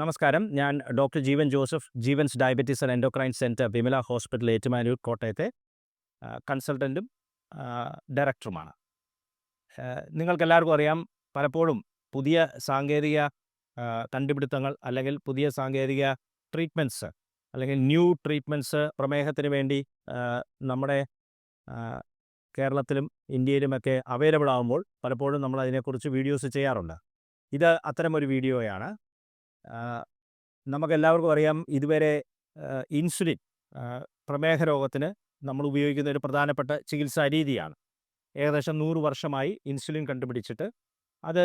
നമസ്കാരം. ഞാൻ doctor Jeevan Joseph Jeevan's diabetes and endocrine centre Vimala hospital Ettumanoor കോട്ടയത്തെ കൺസൾട്ടന്റും ഡയറക്ടറുമാണ്. നിങ്ങൾക്കെല്ലാവർക്കും അറിയാം പലപ്പോഴും പുതിയ സാങ്കേതിക കണ്ടുപിടുത്തങ്ങൾ അല്ലെങ്കിൽ പുതിയ സാങ്കേതിക ട്രീറ്റ്മെന്റ്സ് അല്ലെങ്കിൽ ന്യൂ ട്രീറ്റ്മെന്റ്സ് പ്രമേഹത്തിന് വേണ്ടി നമ്മുടെ കേരളത്തിലും ഇന്ത്യയിലുമൊക്കെ അവൈലബിൾ ആകുമ്പോൾ പലപ്പോഴും നമ്മൾ അതിനെക്കുറിച്ച് വീഡിയോസ് ചെയ്യാറുണ്ട്. ഇത് അത്തരമൊരു വീഡിയോയാണ്. നമുക്കെല്ലാവർക്കും അറിയാം ഇതുവരെ ഇൻസുലിൻ പ്രമേഹ രോഗത്തിന് നമ്മൾ ഉപയോഗിക്കുന്ന ഒരു പ്രധാനപ്പെട്ട ചികിത്സാ രീതിയാണ്. ഏകദേശം നൂറ് വർഷമായി ഇൻസുലിൻ കണ്ടുപിടിച്ചിട്ട് അത്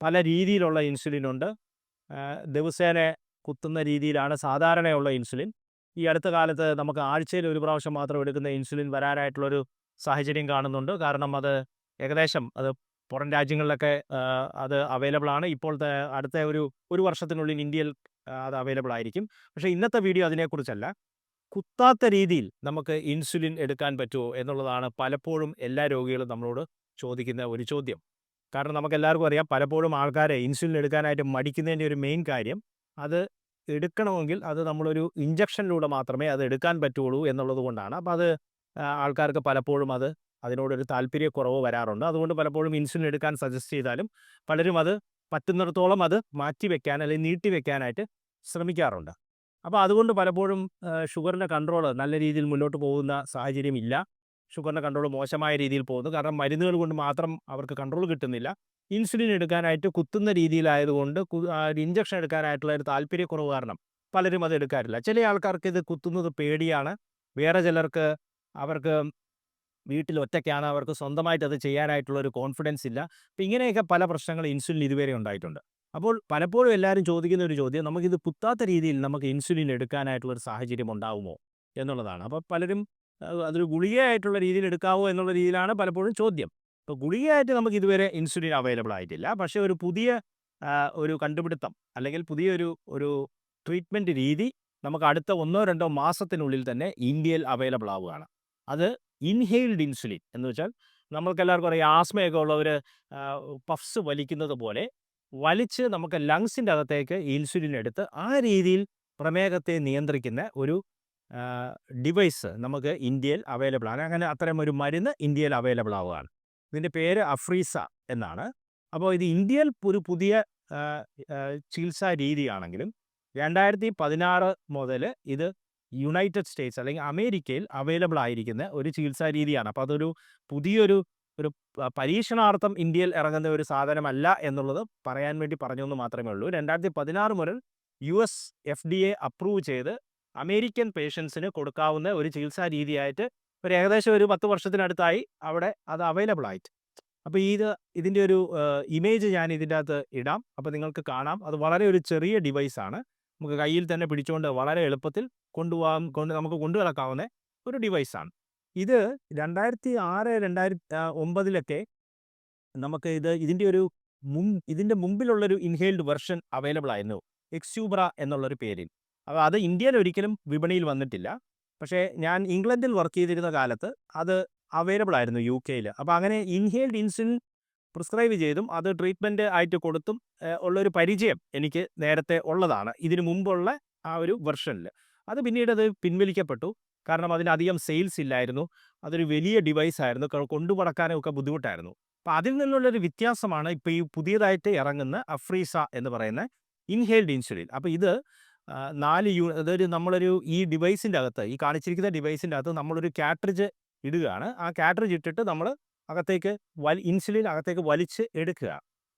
പല രീതിയിലുള്ള ഇൻസുലിൻ ഉണ്ട്. ദിവസേന കുത്തുന്ന രീതിയിലാണ് സാധാരണയുള്ള ഇൻസുലിൻ. ഈ അടുത്ത കാലത്ത് നമുക്ക് ആഴ്ചയിൽ ഒരു പ്രാവശ്യം മാത്രം എടുക്കുന്ന ഇൻസുലിൻ വരാനായിട്ടുള്ളൊരു സാഹചര്യം കാണുന്നുണ്ട്. കാരണം അത് ഏകദേശം അത് പുറം രാജ്യങ്ങളിലൊക്കെ അത് അവൈലബിൾ ആണ്. ഇപ്പോഴത്തെ അടുത്ത ഒരു ഒരു വർഷത്തിനുള്ളിൽ ഇന്ത്യയിൽ അത് അവൈലബിൾ ആയിരിക്കും. പക്ഷേ ഇന്നത്തെ വീഡിയോ അതിനെക്കുറിച്ചല്ല. കുത്താത്ത രീതിയിൽ നമുക്ക് ഇൻസുലിൻ എടുക്കാൻ പറ്റുമോ എന്നുള്ളതാണ് പലപ്പോഴും എല്ലാ രോഗികളും നമ്മളോട് ചോദിക്കുന്ന ഒരു ചോദ്യം. കാരണം നമുക്ക് എല്ലാവർക്കും അറിയാം പലപ്പോഴും ആൾക്കാരെ ഇൻസുലിൻ എടുക്കാനായിട്ട് മടിക്കുന്നതിന്റെ ഒരു മെയിൻ കാര്യം അത് എടുക്കണമെങ്കിൽ അത് നമ്മളൊരു ഇഞ്ചക്ഷനിലൂടെ മാത്രമേ അത് എടുക്കാൻ പറ്റുള്ളൂ എന്നുള്ളത് കൊണ്ടാണ്. അപ്പോൾ അത് ആൾക്കാർക്ക് പലപ്പോഴും അത് അതിനോടൊരു താല്പര്യക്കുറവ് വരാറുണ്ട്. അതുകൊണ്ട് പലപ്പോഴും ഇൻസുലിൻ എടുക്കാൻ സജസ്റ്റ് ചെയ്താലും പലരും അത് പറ്റുന്നിടത്തോളം അത് മാറ്റി വെക്കാൻ അല്ലെങ്കിൽ നീട്ടി വെക്കാനായിട്ട് ശ്രമിക്കാറുണ്ട്. അപ്പോൾ അതുകൊണ്ട് പലപ്പോഴും ഷുഗറിന്റെ കൺട്രോൾ നല്ല രീതിയിൽ മുന്നോട്ട് പോകുന്ന സാഹചര്യം ഇല്ല ഷുഗറിന്റെ കൺട്രോൾ മോശമായ രീതിയിൽ പോകുന്നു. കാരണം മരുന്നുകൾ കൊണ്ട് മാത്രം അവർക്ക് കൺട്രോൾ കിട്ടുന്നില്ല. ഇൻസുലിൻ എടുക്കാനായിട്ട് കുത്തുന്ന രീതിയിലായതുകൊണ്ട് ഇഞ്ചക്ഷൻ എടുക്കാനായിട്ടുള്ള ഒരു താല്പര്യക്കുറവ് കാരണം പലരും അത് എടുക്കാറില്ല. ചില ആൾക്കാർക്ക് ഇത് കുത്തുന്നത് പേടിയാണ്. വേറെ ചിലർക്ക് അവർക്ക് വീട്ടിൽ ഒറ്റയ്ക്കാണ് അവർക്ക് സ്വന്തമായിട്ട് അത് ചെയ്യാനായിട്ടുള്ള ഒരു കോൺഫിഡൻസ് ഇല്ല. അപ്പം ഇങ്ങനെയൊക്കെ പല പ്രശ്നങ്ങൾ ഇൻസുലിൻ ഇതുവരെ ഉണ്ടായിട്ടുണ്ട്. അപ്പോൾ പലപ്പോഴും എല്ലാവരും ചോദിക്കുന്ന ഒരു ചോദ്യം നമുക്കിത് കുത്താത്ത രീതിയിൽ നമുക്ക് ഇൻസുലിൻ എടുക്കാനായിട്ടുള്ള ഒരു സാഹചര്യം ഉണ്ടാവുമോ? എന്നുള്ളതാണ്. അപ്പോൾ പലരും അതൊരു ഗുളികയായിട്ടുള്ള രീതിയിൽ എടുക്കാവോ എന്നുള്ള രീതിയിലാണ് പലപ്പോഴും ചോദ്യം. അപ്പോൾ ഗുളികയായിട്ട് നമുക്ക് ഇതുവരെ ഇൻസുലിൻ അവൈലബിൾ ആയിട്ടില്ല. പക്ഷേ ഒരു പുതിയ ഒരു കണ്ടുപിടുത്തം അല്ലെങ്കിൽ പുതിയൊരു ഒരു ട്രീറ്റ്മെന്റ് രീതി നമുക്ക് അടുത്ത ഒന്നോ രണ്ടോ മാസത്തിനുള്ളിൽ തന്നെ ഇന്ത്യയിൽ അവൈലബിൾ ആവുകയാണ്. അത് ഇൻഹെയിൽഡ് ഇൻസുലിൻ എന്ന് വെച്ചാൽ നമ്മൾക്ക് എല്ലാവർക്കും അറിയാം ആസ്മയൊക്കെ ഉള്ളവർ പഫ്സ് വലിക്കുന്നത് പോലെ വലിച്ച് നമുക്ക് ലങ്സിന്റെ അകത്തേക്ക് ഇൻസുലിൻ എടുത്ത് ആ രീതിയിൽ പ്രമേഹത്തെ നിയന്ത്രിക്കുന്ന ഒരു ഡിവൈസ് നമുക്ക് ഇന്ത്യയിൽ അവൈലബിൾ ആണ്. അങ്ങനെ അത്തരം ഒരു മരുന്ന് ഇന്ത്യയിൽ അവൈലബിൾ ആവുകയാണ്. ഇതിന്റെ പേര് അഫ്രീസ എന്നാണ്. അപ്പോൾ ഇത് ഇന്ത്യയിൽ ഒരു പുതിയ ചികിത്സാ രീതിയാണെങ്കിലും രണ്ടായിരത്തി പതിനാറ് മുതൽ ഇത് യുണൈറ്റഡ് സ്റ്റേറ്റ്സ് അല്ലെങ്കിൽ അമേരിക്കയിൽ അവൈലബിൾ ആയിരിക്കുന്ന ഒരു ചികിത്സാ രീതിയാണ്. അപ്പോൾ അതൊരു പുതിയൊരു ഒരു പരീക്ഷണാർത്ഥം ഇന്ത്യയിൽ ഇറങ്ങുന്ന ഒരു സാധനമല്ല എന്നുള്ളത് പറയാൻ വേണ്ടി പറഞ്ഞു എന്ന് മാത്രമേ ഉള്ളൂ. രണ്ടായിരത്തി പതിനാറ് മുതൽ U S F D A approve ചെയ്ത് അമേരിക്കൻ പേഷ്യൻസിന് കൊടുക്കാവുന്ന ഒരു ചികിത്സാ രീതിയായിട്ട് ഒരു ഏകദേശം ഒരു പത്ത് വർഷത്തിനടുത്തായി അവിടെ അത് അവൈലബിൾ ആയിട്ട്. അപ്പോൾ ഇത് ഇതിന്റെ ഒരു ഇമേജ് ഞാൻ ഇതിന്റെ അകത്ത് ഇടാം. അപ്പോൾ നിങ്ങൾക്ക് കാണാം. അത് വളരെ ഒരു ചെറിയ ഡിവൈസാണ് നമുക്ക് കയ്യിൽ തന്നെ പിടിച്ചുകൊണ്ട് വളരെ എളുപ്പത്തിൽ കൊണ്ടുപോകാൻ കൊണ്ട് നമുക്ക് കൊണ്ടു നടക്കാവുന്ന ഒരു ഡിവൈസാണ്. ഇത് രണ്ടായിരത്തി ആറ് രണ്ടായിരത്തി ഒമ്പതിലൊക്കെ നമുക്ക് ഇത് ഇതിന്റെ ഒരു മുൻ ഇതിന്റെ മുമ്പിലുള്ളൊരു ഇൻഹെയിൽഡ് വെർഷൻ അവൈലബിൾ ആയിരുന്നു എക്സ്യൂബ്ര എന്നുള്ളൊരു പേരിൽ. അപ്പോൾ അത് ഇന്ത്യയിൽ ഒരിക്കലും വിപണിയിൽ വന്നിട്ടില്ല. പക്ഷേ ഞാൻ ഇംഗ്ലണ്ടിൽ വർക്ക് ചെയ്തിരുന്ന കാലത്ത് അത് അവൈലബിൾ ആയിരുന്നു യു കെയിൽ. അപ്പോൾ അങ്ങനെ ഇൻഹെയിൽഡ് ഇൻസുലിൻ പ്രിസ്ക്രൈബ് ചെയ്തും അത് ട്രീറ്റ്മെന്റ് ആയിട്ട് കൊടുത്തും ഉള്ളൊരു പരിചയം എനിക്ക് നേരത്തെ ഉള്ളതാണ്. ഇതിനു മുമ്പുള്ള ആ ഒരു വെർഷനിൽ അത് പിന്നീട് അത് പിൻവലിക്കപ്പെട്ടു. കാരണം അതിനധികം സെയിൽസ് ഇല്ലായിരുന്നു. അതൊരു വലിയ ഡിവൈസ് ആയിരുന്നു. കൊണ്ടുപടക്കാനൊക്കെ ബുദ്ധിമുട്ടായിരുന്നു. അപ്പം അതിൽ നിന്നുള്ളൊരു വ്യത്യാസമാണ് ഇപ്പോൾ ഈ പുതിയതായിട്ട് ഇറങ്ങുന്ന അഫ്രീസ എന്ന് പറയുന്ന ഇൻഹെയിൽഡ് ഇൻസുലിൻ അപ്പോൾ ഇത് നാല് യൂ അതൊരു നമ്മളൊരു ഈ ഡിവൈസിന്റെ അകത്ത് ഈ കാണിച്ചിരിക്കുന്ന ഡിവൈസിന്റെ അകത്ത് നമ്മളൊരു കാട്രിഡ്ജ് ഇടുകയാണ്. ആ കാട്രിഡ്ജ് ഇട്ടിട്ട് നമ്മൾ അകത്തേക്ക് വലി ഇൻസുലിൻ അകത്തേക്ക് വലിച്ച് എടുക്കുക.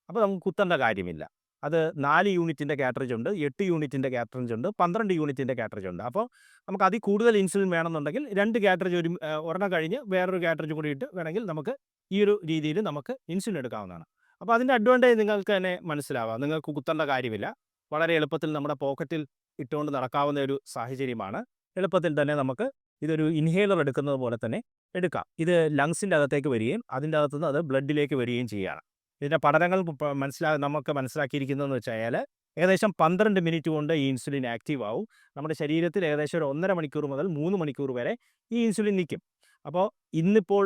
അപ്പോൾ നമുക്ക് കുത്തേണ്ട കാര്യമില്ല. അത് നാല് യൂണിറ്റിന്റെ കാറ്ററേജ് ഉണ്ട് എട്ട് യൂണിറ്റിന്റെ കാറ്ററേജ് ഉണ്ട് പന്ത്രണ്ട് യൂണിറ്റിന്റെ കാറ്ററേജ് ഉണ്ട്. അപ്പോൾ നമുക്ക് അതിൽ കൂടുതൽ ഇൻസുലിൻ വേണമെന്നുണ്ടെങ്കിൽ രണ്ട് കാറ്ററേജ് ഒരു ഒരെണ്ണം കഴിഞ്ഞ് വേറൊരു കാറ്ററേജ് കൂടി ഇട്ട് വേണമെങ്കിൽ നമുക്ക് ഈ ഒരു രീതിയിൽ നമുക്ക് ഇൻസുലിൻ എടുക്കാവുന്നതാണ്. അപ്പോൾ അതിന്റെ അഡ്വാന്റേജ് നിങ്ങൾക്ക് തന്നെ മനസ്സിലാവാം. നിങ്ങൾക്ക് കുത്തേണ്ട കാര്യമില്ല. വളരെ എളുപ്പത്തിൽ നമ്മുടെ പോക്കറ്റിൽ ഇട്ടുകൊണ്ട് നടക്കാവുന്ന ഒരു സാഹചര്യമാണ്. എളുപ്പത്തിൽ തന്നെ നമുക്ക് ഇതൊരു ഇൻഹേലർ എടുക്കുന്നത് പോലെ തന്നെ എടുക്കാം. ഇത് ലങ്സിന്റെ അകത്തേക്ക് വരികയും അതിന്റെ അകത്തുനിന്ന് അത് ബ്ലഡിലേക്ക് വരികയും ചെയ്യുകയാണ്. ഇതിന്റെ പഠനങ്ങൾ മനസ്സിലാ നമുക്ക് മനസ്സിലാക്കിയിരിക്കുന്നതെന്ന് വെച്ചാൽ ഏകദേശം പന്ത്രണ്ട് മിനിറ്റ് കൊണ്ട് ഈ ഇൻസുലിൻ ആക്റ്റീവ് ആവും. നമ്മുടെ ശരീരത്തിൽ ഏകദേശം ഒരു ഒന്നര മണിക്കൂർ മുതൽ മൂന്ന് മണിക്കൂർ വരെ ഈ ഇൻസുലിൻ നിൽക്കും. അപ്പോൾ ഇന്നിപ്പോൾ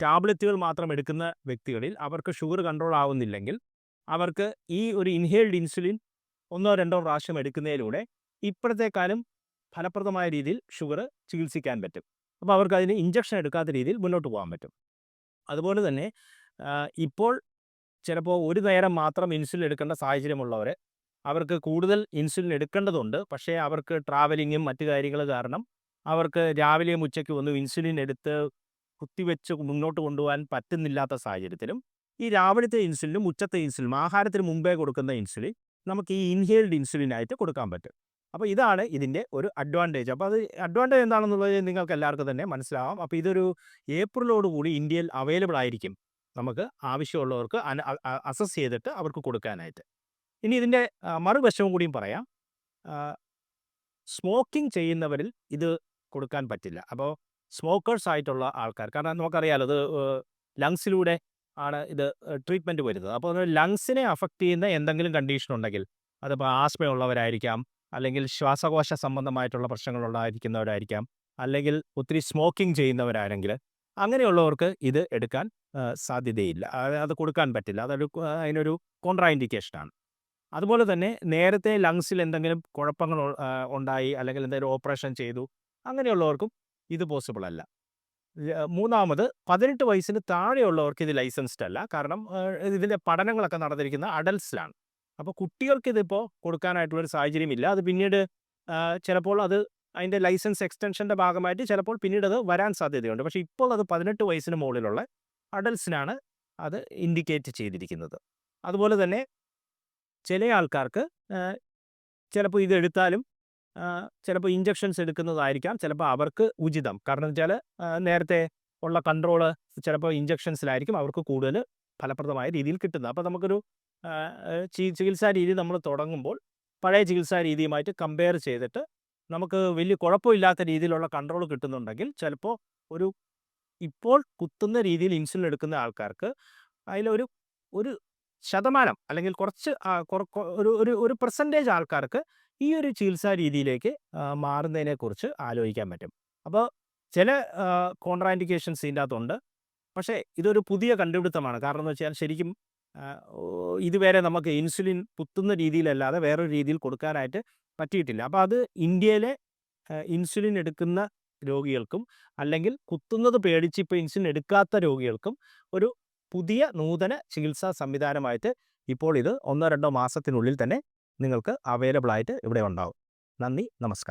ടാബ്ലറ്റുകൾ മാത്രം എടുക്കുന്ന വ്യക്തികളിൽ അവർക്ക് ഷുഗർ കൺട്രോൾ ആവുന്നില്ലെങ്കിൽ അവർക്ക് ഈ ഒരു ഇൻഹേൽഡ് ഇൻസുലിൻ ഒന്നോ രണ്ടോ പ്രാവശ്യം എടുക്കുന്നതിലൂടെ ഇപ്പോഴത്തേക്കാളും ഫലപ്രദമായ രീതിയിൽ ഷുഗർ ചികിത്സിക്കാൻ പറ്റും. അപ്പോൾ അവർക്ക് അതിന് ഇഞ്ചക്ഷൻ എടുക്കാത്ത രീതിയിൽ മുന്നോട്ട് പോകാൻ പറ്റും. അതുപോലെ തന്നെ ഇപ്പോൾ ചിലപ്പോൾ ഒരു നേരം മാത്രം ഇൻസുലിൻ എടുക്കേണ്ട സാഹചര്യമുള്ളവർ അവർക്ക് കൂടുതൽ ഇൻസുലിൻ എടുക്കേണ്ടതുണ്ട്. പക്ഷേ അവർക്ക് ട്രാവലിങ്ങും മറ്റു കാര്യങ്ങൾ കാരണം അവർക്ക് രാവിലെയും ഉച്ചയ്ക്ക് ഒന്നും ഇൻസുലിൻ എടുത്ത് കുത്തിവെച്ച് മുന്നോട്ട് കൊണ്ടുപോകാൻ പറ്റുന്നില്ലാത്ത സാഹചര്യത്തിലും ഈ രാവിലത്തെ ഇൻസുലിനും ഉച്ചത്തെ ഇൻസുലിനും ആഹാരത്തിന് മുമ്പേ കൊടുക്കുന്ന ഇൻസുലിൻ നമുക്ക് ഈ ഇൻഹേൽഡ് ഇൻസുലിനായിട്ട് കൊടുക്കാൻ പറ്റും. അപ്പോൾ ഇതാണ് ഇതിന്റെ ഒരു അഡ്വാന്റേജ് അപ്പോൾ അത് അഡ്വാന്റേജ് എന്താണെന്നുള്ളത് നിങ്ങൾക്ക് എല്ലാവർക്കും തന്നെ മനസ്സിലാവാം. അപ്പോൾ ഇതൊരു ഏപ്രിലോടുകൂടി ഇന്ത്യയിൽ അവൈലബിൾ ആയിരിക്കും നമുക്ക് ആവശ്യമുള്ളവർക്ക് അസസ് ചെയ്തിട്ട് അവർക്ക് കൊടുക്കാനായിട്ട്. ഇനി ഇതിന്റെ മറുവശവും കൂടിയും പറയാം. സ്മോക്കിംഗ് ചെയ്യുന്നവരിൽ ഇത് കൊടുക്കാൻ പറ്റില്ല. അപ്പോൾ സ്മോക്കേഴ്സ് ആയിട്ടുള്ള ആൾക്കാർ കാരണം നമുക്കറിയാലോ ഇത് ലങ്സിലൂടെ ആണ് ഇത് ട്രീറ്റ്മെന്റ് വരുന്നത്. അപ്പോൾ ലങ്സിനെ അഫക്റ്റ് ചെയ്യുന്ന എന്തെങ്കിലും കണ്ടീഷൻ ഉണ്ടെങ്കിൽ അതിപ്പോൾ ആസ്മയുള്ളവരായിരിക്കാം അല്ലെങ്കിൽ ശ്വാസകോശ സംബന്ധമായിട്ടുള്ള പ്രശ്നങ്ങളുള്ളതായിരിക്കുന്നവരായിരിക്കാം അല്ലെങ്കിൽ ഒത്തിരി സ്മോക്കിംഗ് ചെയ്യുന്നവരാണെങ്കിൽ അങ്ങനെയുള്ളവർക്ക് ഇത് എടുക്കാൻ സാധ്യതയില്ല. അത് കൊടുക്കാൻ പറ്റില്ല. അതൊരു അതിനൊരു കോൺട്രാ ഇൻഡിക്കേഷനാണ് അതുപോലെ തന്നെ നേരത്തെ ലങ്സിൽ എന്തെങ്കിലും കുഴപ്പങ്ങൾ ഉണ്ടായി അല്ലെങ്കിൽ എന്തെങ്കിലും ഓപ്പറേഷൻ ചെയ്തു അങ്ങനെയുള്ളവർക്കും ഇത് പോസിബിൾ അല്ല. മൂന്നാമത് പതിനെട്ട് വയസ്സിന് താഴെയുള്ളവർക്ക് ഇത് ലൈസൻസ്ഡ് അല്ല. കാരണം ഇതിന്റെ പഠനങ്ങളൊക്കെ നടന്നിരിക്കുന്ന അഡൽട്സിലാണ് അപ്പോൾ കുട്ടികൾക്ക് ഇതിപ്പോൾ കൊടുക്കാനായിട്ടുള്ളൊരു സാഹചര്യമില്ല അത് പിന്നീട് ചിലപ്പോൾ അത് അതിന്റെ ലൈസൻസ് എക്സ്റ്റൻഷന്റെ ഭാഗമായിട്ട് ചിലപ്പോൾ പിന്നീട് അത് വരാൻ സാധ്യതയുണ്ട്. പക്ഷേ ഇപ്പോൾ അത് പതിനെട്ട് വയസ്സിന് മുകളിലുള്ള അഡൽസിനാണ് അത് ഇൻഡിക്കേറ്റ് ചെയ്തിരിക്കുന്നത്. അതുപോലെ തന്നെ ചില ആൾക്കാർക്ക് ചിലപ്പോൾ ഇതെടുത്താലും ചിലപ്പോൾ ഇഞ്ചക്ഷൻസ് എടുക്കുന്നതായിരിക്കാം. ചിലപ്പോൾ അവർക്ക് ഉചിതം. കാരണം വെച്ചാൽ നേരത്തെ ഉള്ള കൺട്രോൾ ചിലപ്പോൾ ഇഞ്ചക്ഷൻസിലായിരിക്കും അവർക്ക് കൂടുതൽ ഫലപ്രദമായ രീതിയിൽ കിട്ടുന്നത്. അപ്പോൾ നമുക്കൊരു ചികിത്സാ രീതി നമ്മൾ തുടങ്ങുമ്പോൾ പഴയ ചികിത്സാ രീതിയുമായിട്ട് കമ്പയർ ചെയ്തിട്ട് നമുക്ക് വലിയ കുഴപ്പമില്ലാത്ത രീതിയിലുള്ള കൺട്രോൾ കിട്ടുന്നുണ്ടെങ്കിൽ ചിലപ്പോൾ ഒരു ഇപ്പോൾ കുത്തുന്ന രീതിയിൽ ഇൻസുലിൻ എടുക്കുന്ന ആൾക്കാർക്ക് അതിലൊരു ഒരു ശതമാനം അല്ലെങ്കിൽ കുറച്ച് കുറ- ഒരു ഒരു ഒരു പെർസെന്റേജ് ആൾക്കാർക്ക് ഈ ഒരു ചികിത്സാ രീതിയിലേക്ക് മാറുന്നതിനെക്കുറിച്ച് ആലോചിക്കാൻ പറ്റും. അപ്പോൾ ചില കോൺട്രാൻഡിക്കേഷൻസ് ഇതിന്റെ അകത്തുണ്ട്. പക്ഷേ ഇതൊരു പുതിയ കണ്ടുപിടുത്തമാണ്. കാരണം എന്ന് വെച്ചാൽ ശരിക്കും ഇതുവരെ നമുക്ക് ഇൻസുലിൻ കുത്തുന്ന രീതിയിലല്ലാതെ വേറൊരു രീതിയിൽ കൊടുക്കാനായിട്ട് പറ്റിയിട്ടില്ല. അപ്പോൾ അത് ഇന്ത്യയിലെ ഇൻസുലിൻ എടുക്കുന്ന രോഗികൾക്കും അല്ലെങ്കിൽ കുത്തുന്നത് പേടിച്ച് ഇപ്പോൾ ഇൻസുലിൻ എടുക്കാത്ത രോഗികൾക്കും ഒരു പുതിയ നൂതന ചികിത്സാ സംവിധാനമായിട്ട് ഇപ്പോൾ ഇത് ഒന്നോ രണ്ടോ മാസത്തിനുള്ളിൽ തന്നെ നിങ്ങൾക്ക് അവൈലബിൾ ആയിട്ട് ഇവിടെ ഉണ്ടാവും. നന്ദി നമസ്കാരം.